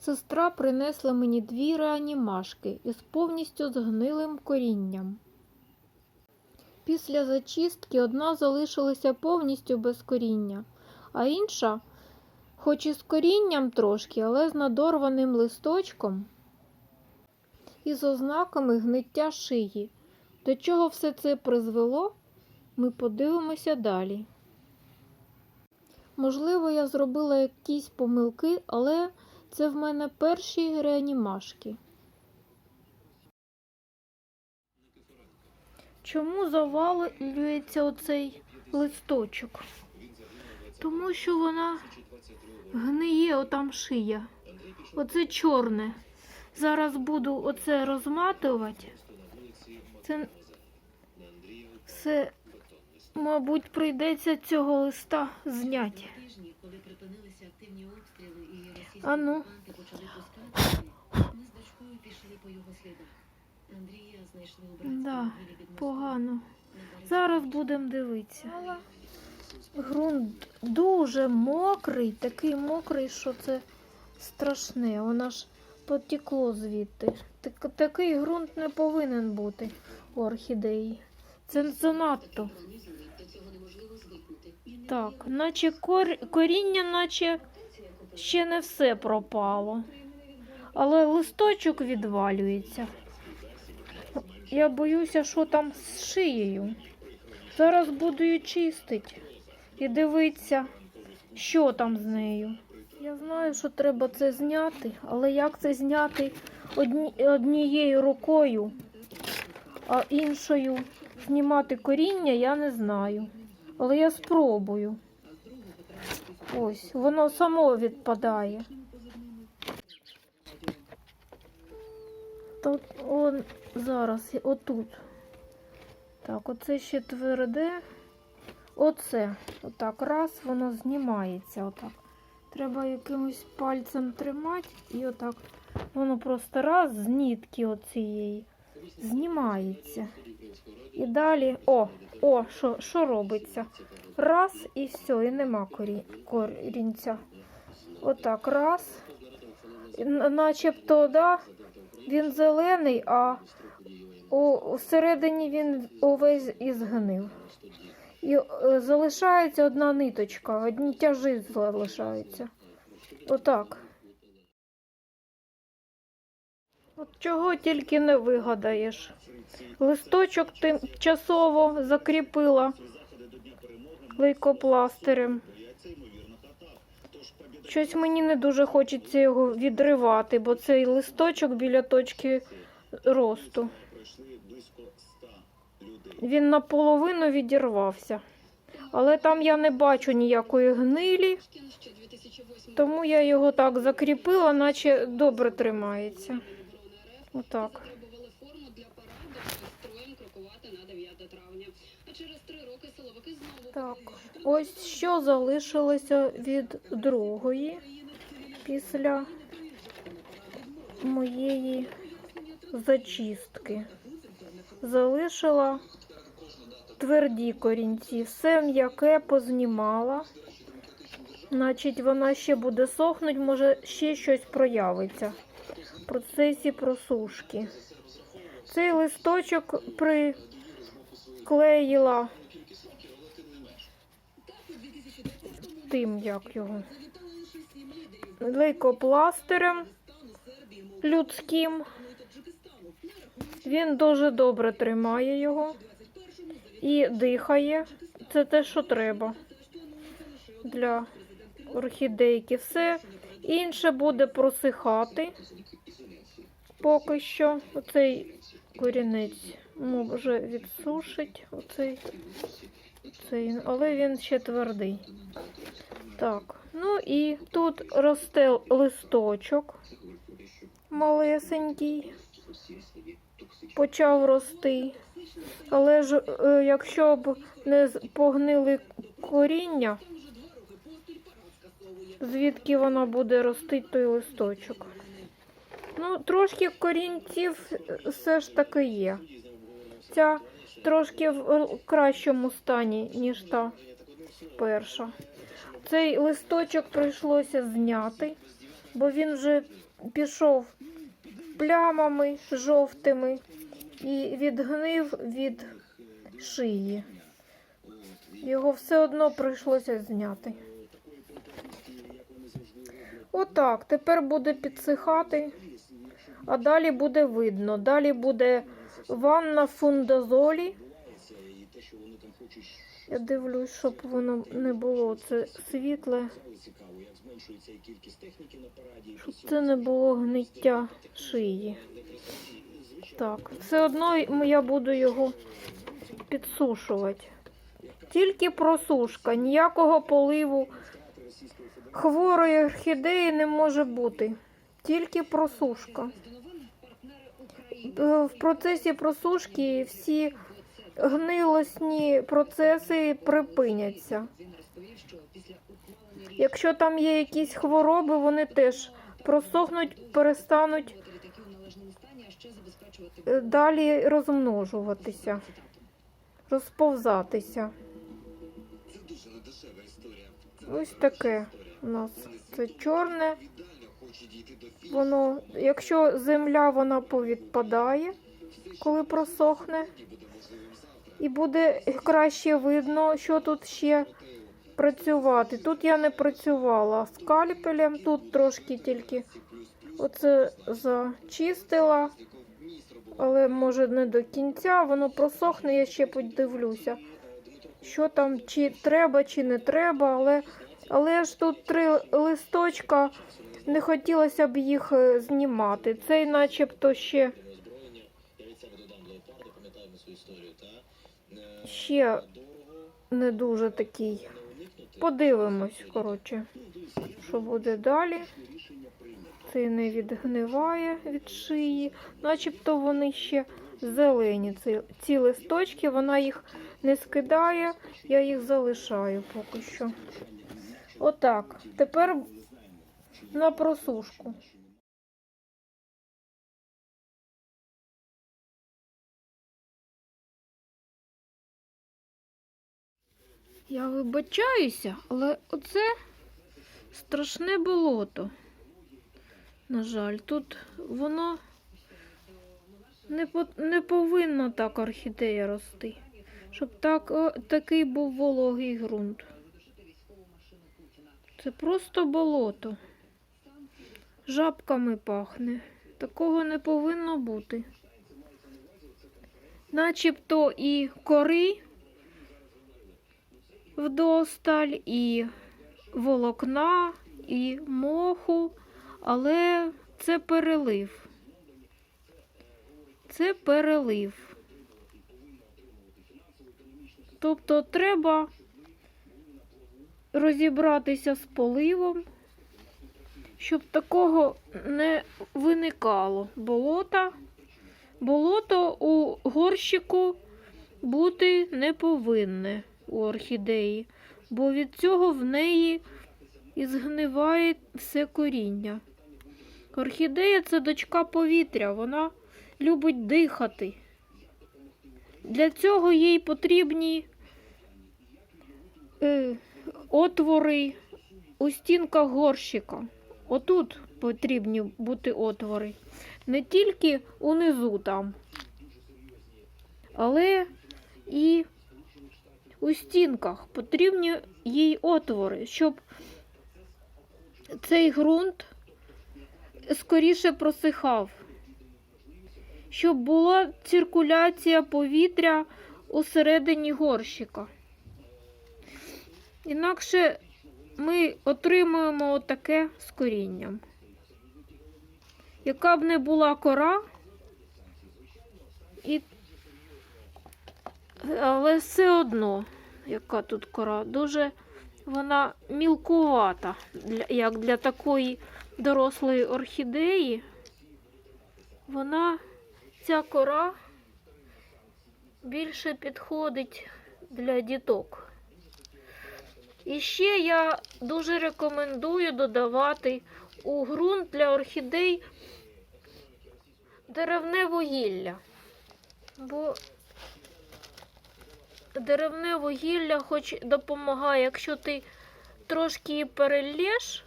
Сестра принесла мені дві реанімашки із повністю згнилим корінням. Після зачистки одна залишилася повністю без коріння, а інша, хоч і з корінням трошки, але з надорваним листочком і з ознаками гниття шиї. До чого все це призвело, ми подивимося далі. Можливо, я зробила якісь помилки, але це в мене перші реанімашки. Чому завалюється оцей листочок? Тому що вона гниє отам шия. Оце чорне. Зараз буду оце розматувати. Це все, мабуть, прийдеться цього листа зняти. А ну. Да. Погано. Зараз будемо дивитися. Грунт дуже мокрий, такий мокрий, що це страшне. Воно ж потекло звідти. Так, такий ґрунт не повинен бути у орхідеї. Це занадто. Так, наче кор... коріння, наче ще не все пропало. Але листочок відвалюється. Я боюся, що там з шиєю. Зараз буду її чистити і дивитися, що там з нею. Я знаю, що треба це зняти, але як це зняти одні... однією рукою, а іншою знімати коріння, я не знаю. Але я спробую. Ось, воно само відпадає. Тут он зараз, отут. Так, оце ще тверде. Оце. Отак, раз, воно знімається. Отак. Треба якимось пальцем тримати і отак. Воно просто раз з нитки оцієї знімається. І далі, о, о, що, що робиться? Раз і все, і нема корі, корінця. Отак, раз. Начебто, да, він зелений, а всередині він увесь і згнив. І е, залишається одна ниточка, одні тяжі залишаються. Отак. От чого тільки не вигадаєш. Листочок тимчасово закріпила лейкопластирем. Щось мені не дуже хочеться його відривати, бо цей листочок біля точки росту. Він наполовину відірвався. Але там я не бачу ніякої гнилі, тому я його так закріпила, наче добре тримається. Отак. Требували форму для параду з крокувати на 9 травня. А через три роки силовики знову Так, ось що залишилося від другої після моєї зачистки. Залишила тверді корінці, все м'яке познімала. Значить, вона ще буде сохнуть, може ще щось проявиться процесі просушки. Цей листочок приклеїла тим, як його, лейкопластирем людським. Він дуже добре тримає його і дихає. Це те, що треба для орхідейки. Все інше буде просихати поки що. Оцей корінець може відсушить, оцей, оцей, але він ще твердий. Так, ну і тут росте листочок малесенький, почав рости. Але ж е, якщо б не погнили коріння, звідки вона буде рости той листочок? Ну, трошки корінців все ж таки є. Ця трошки в е, кращому стані, ніж та перша. Цей листочок прийшлося зняти, бо він вже пішов плямами жовтими і відгнив від шиї. Його все одно прийшлося зняти. Отак, тепер буде підсихати, а далі буде видно. Далі буде ванна фундазолі. Я дивлюсь, щоб воно не було це світле, щоб це не було гниття шиї. Так, все одно я буду його підсушувати. Тільки просушка, ніякого поливу хворої орхідеї не може бути. Тільки просушка. Е, В процесі просушки всі гнилосні процеси припиняться. Якщо там є якісь хвороби, вони теж просохнуть, перестануть е, далі розмножуватися, розповзатися. Ось таке у нас це чорне. Воно, якщо земля вона повідпадає, коли просохне, і буде краще видно, що тут ще працювати. Тут я не працювала скальпелем, тут трошки тільки оце зачистила, але може не до кінця. Воно просохне, я ще подивлюся, що там, чи треба, чи не треба, але, але ж тут три листочка. Не хотілося б їх е, знімати. Цей начебто ще, ще не дуже такий. Подивимось, коротше, що буде далі. Цей не відгниває від шиї, начебто вони ще зелені. Ці, ці листочки, вона їх не скидає, я їх залишаю поки що. Отак. Тепер на просушку. Я вибачаюся, але оце страшне болото. На жаль, тут воно не, по, не повинна так орхідея рости, щоб так, о, такий був вологий ґрунт. Це просто болото. Жабками пахне. Такого не повинно бути. Начебто і кори вдосталь, і волокна, і моху, але це перелив. Це перелив. Тобто треба розібратися з поливом, щоб такого не виникало. Болота. Болото у горщику бути не повинне у орхідеї, бо від цього в неї і згниває все коріння. Орхідея це дочка повітря, вона любить дихати. Для цього їй потрібні е, отвори у стінках горщика. Отут потрібні бути отвори. Не тільки унизу там, але і у стінках потрібні їй отвори, щоб цей ґрунт скоріше просихав, щоб була циркуляція повітря усередині горщика. Інакше ми отримуємо отаке з корінням. Яка б не була кора, і... але все одно, яка тут кора, дуже вона мілкувата, як для такої дорослої орхідеї. Вона, ця кора більше підходить для діток. І ще я дуже рекомендую додавати у ґрунт для орхідей деревне вугілля. Бо деревне вугілля хоч допомагає, якщо ти трошки перелєш,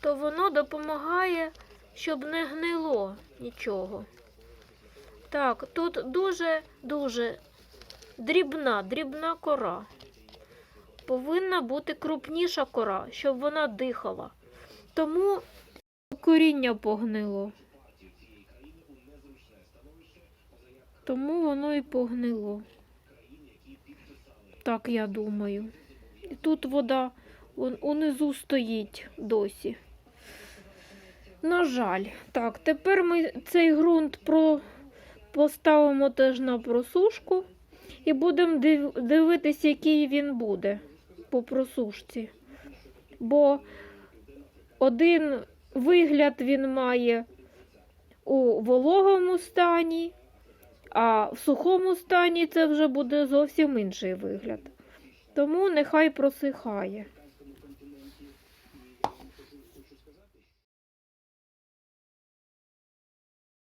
то воно допомагає, щоб не гнило нічого. Так, тут дуже-дуже дрібна, дрібна кора. Повинна бути крупніша кора, щоб вона дихала. Тому коріння погнило. Тому воно і погнило. Так я думаю. І тут вода он, унизу стоїть досі. На жаль. Так, тепер ми цей ґрунт про... поставимо теж на просушку і будемо див... дивитися, який він буде по просушці. Бо один вигляд він має у вологому стані, а в сухому стані це вже буде зовсім інший вигляд. Тому нехай просихає.